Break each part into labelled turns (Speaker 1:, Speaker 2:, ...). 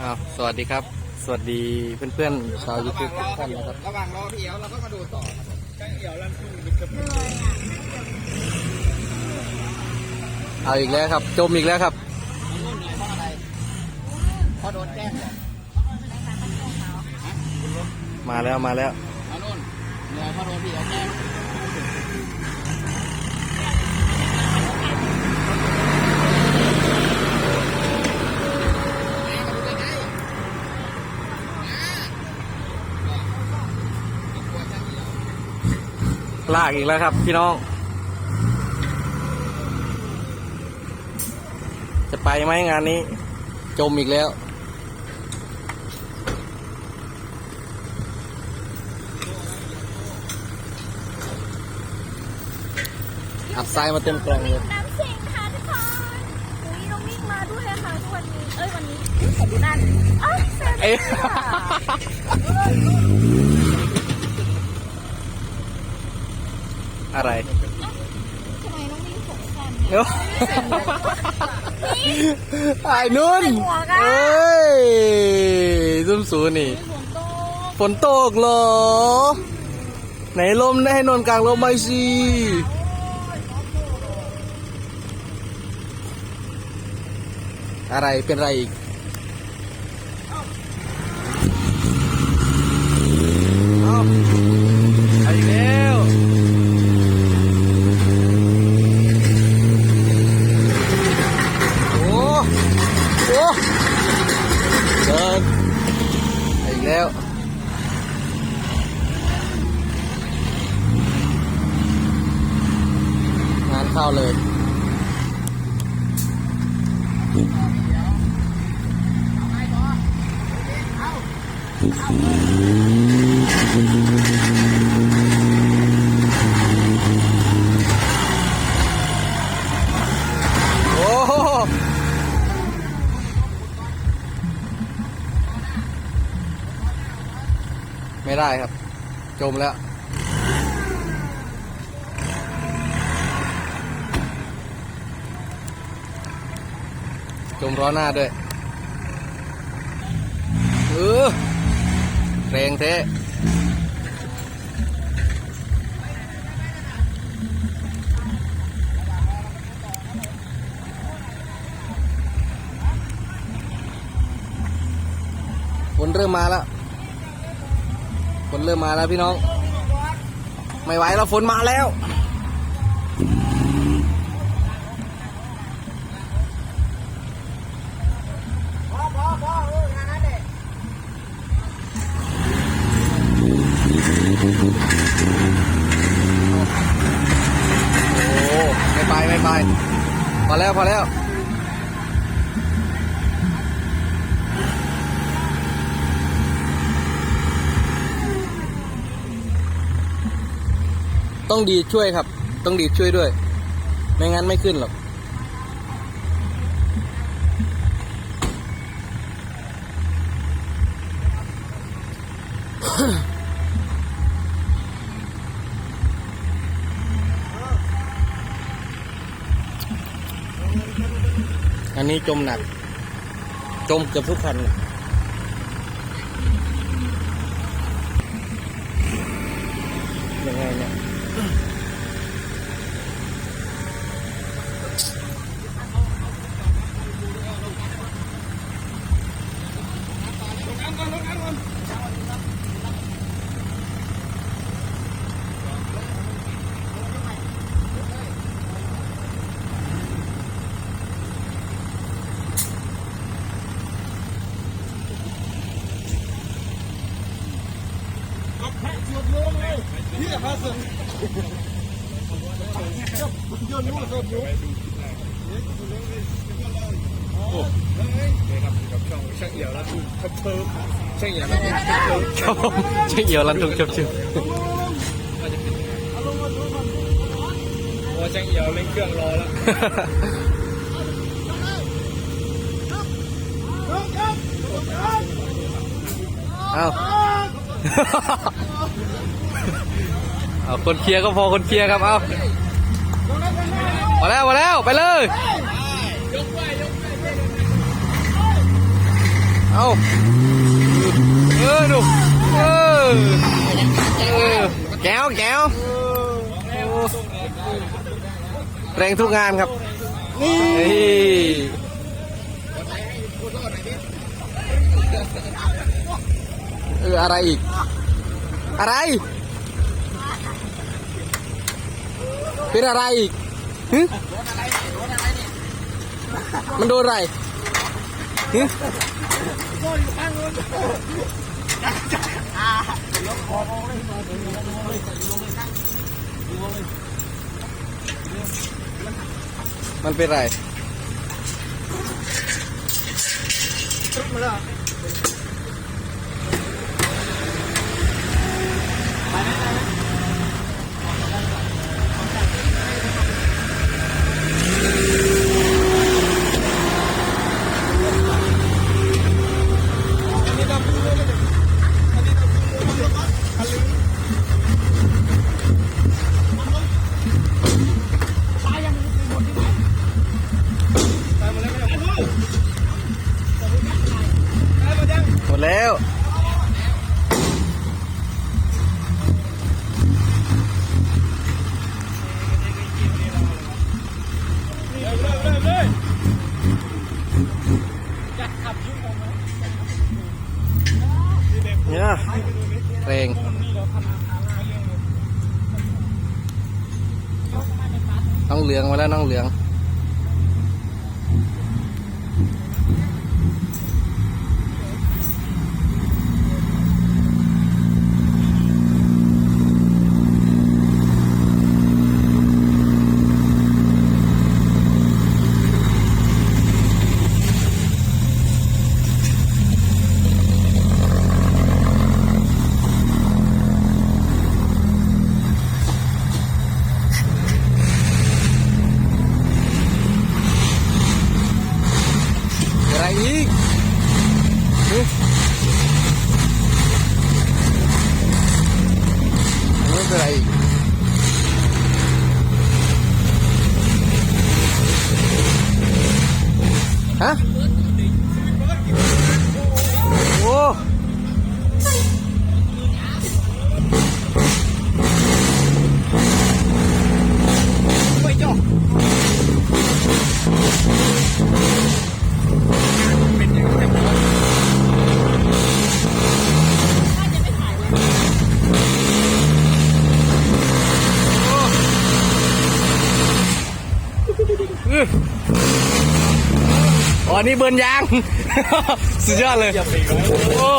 Speaker 1: อ้าวสวัสดีครับ สวัสดีเพื่อนๆชาวยูทูบทุกท่านนะครับ
Speaker 2: ระหว่างรอพี่เอ๋วเราก็มาดูต่อครับผมใช่เอ๋วลั่นทุ่งดิบกับ
Speaker 1: เอาอีกแล้วครับ จมอีกแล้วครับ
Speaker 2: รุ่นไหนเพราะอะไรเพราะโดนแกล้งเหรอ
Speaker 1: มาแล้วมาแล้ว
Speaker 2: เอานุ่นเหนื่อยเพราะโดนพี่เอ๋วแกล้งมาดูใกล้ๆมาตัวช่างเอ๋ว
Speaker 1: ลากอีกแล้วครับ พี่น้อง จะไปไหมงานนี้ จมอีกแล้วอัดทรายมาเต็มกล่องเลย
Speaker 3: น้ำสิงค่ะทุกคนอุ้ยน้องมิ่งมาด้วยค่ะทุกวันนี้ เอ้ยวันนี้ขอดูนั่นเอ้ยแซ่บ
Speaker 1: เอ๊ะ อะไร
Speaker 3: ทำไมน้องมิ่งผมสั้น
Speaker 1: เดี๋ยวไอ้นุ่น
Speaker 3: ใส่หมวกอะ
Speaker 1: เอ้ยซุ่มสูนี่
Speaker 3: ฝนตก
Speaker 1: ฝนตกเหรอ ไหนลมได้ให้นอนกลางลมไปสิอะไรเป็นไรอีกเอาเอาอีกแล้วโอ้โอ้เดินเอาอีกแล้ว งานเข้าเลย โอ้โห ไม่ได้ครับ จมแล้วจมร้อหน้าด้วย เออ แรงเทะฝนเริ่มมาแล้วฝนเริ่มมาแล้วพี่น้อง ไม่ไหวแล้วฝนมาแล้ว
Speaker 2: พอพอพอเอองานนั้นเด็ก
Speaker 1: โอ้ไม่ไปไม่ไปพอ แล้วพอแล้วต้องดีช่วยครับ ต้องดีช่วยด้วย ไม่งั้นไม่ขึ้นหรอก อันนี้จมหนัก จมเกือบทุกคันยังไงเนี่ย
Speaker 2: ช่างเอ๋วลั่นทุ่งทับเทิมช่างเอ๋วลั่นทุ่งทับเทิม
Speaker 1: ครับผมเช่เอียวรันทุกจบชื่อ
Speaker 2: เพราะว่าช่างเอ๋วเล่นเครื่องรอแล้ว
Speaker 1: เอา เอาคนเคลียร์ก็พอคนเคลียร์ครับเอาพอแล้วพอแล้วไปเลยเอาเออดูเออเออแก้วแก้วแรงทุกงานครับนี่เอออะไรอีก อะไร เป็นอะไรอีกหึมันโดนอะไรหึมันเป็นอะไรหม น้องเหลืองมาแล้วน้องเหลือง อะไรอีกหึ อันนี้เอ๋อนี่เบิร์นยาง สุดยอดเลยโอ้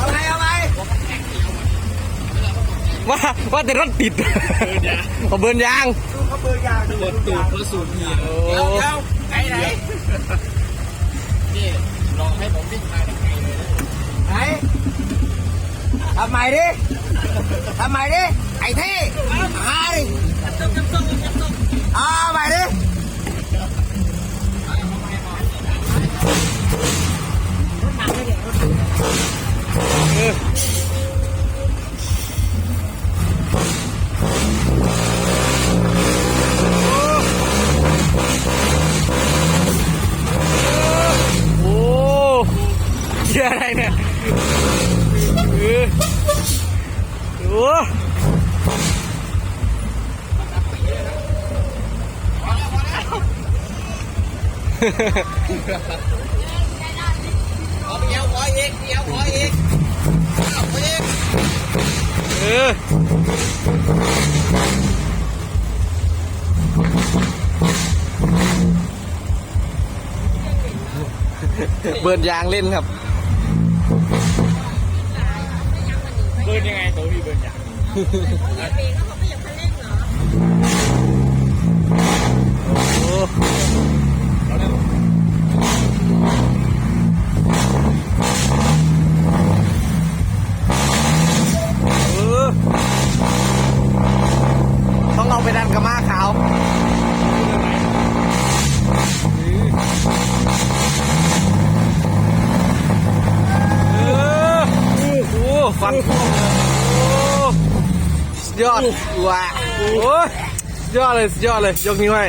Speaker 2: อะไรอะไร
Speaker 1: ว่าว่าแต่รถติดเอาเบิร์นยาง
Speaker 2: เขาเบอร์นยางตัวตูดเขาสูบเหนียว
Speaker 1: โอ้
Speaker 2: ยวเดี๋ยวไหนไหนนี่ลองให้ผมวิ่งมาได้ไงเลยไหนทำใหม่ดิทำใหม่ดิไอ้เท่หาดิเอาใหม่ดิ
Speaker 1: เชื่ออะไรเนี่ยเออโอ้
Speaker 2: เอา ออเบิ
Speaker 1: ร์นยางเล่นครับ
Speaker 2: เบิร์นยังไงตัวพี่เบิร์นยัง
Speaker 1: โอ้เอ ไปดันกระมาขาวฟันยอดว้าโอ้ยยอดเลยยอดเลย ยกนิ้วให้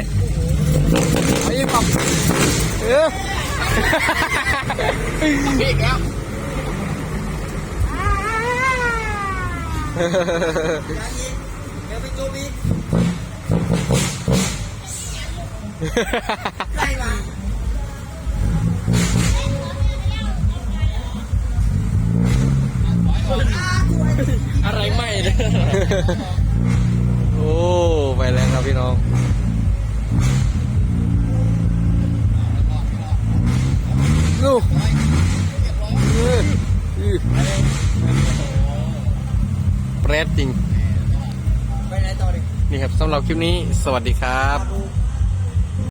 Speaker 1: ไอ้ปับเออ
Speaker 2: พี่แล้ว อะ
Speaker 4: ไรไม่เลย
Speaker 1: โอ้ไปแล้วครับพี่น้องนู่เปรตจริง
Speaker 2: ไปไหนต่อดิ
Speaker 1: นี่ครับสำหรับคลิปนี้ สวัสดีครับ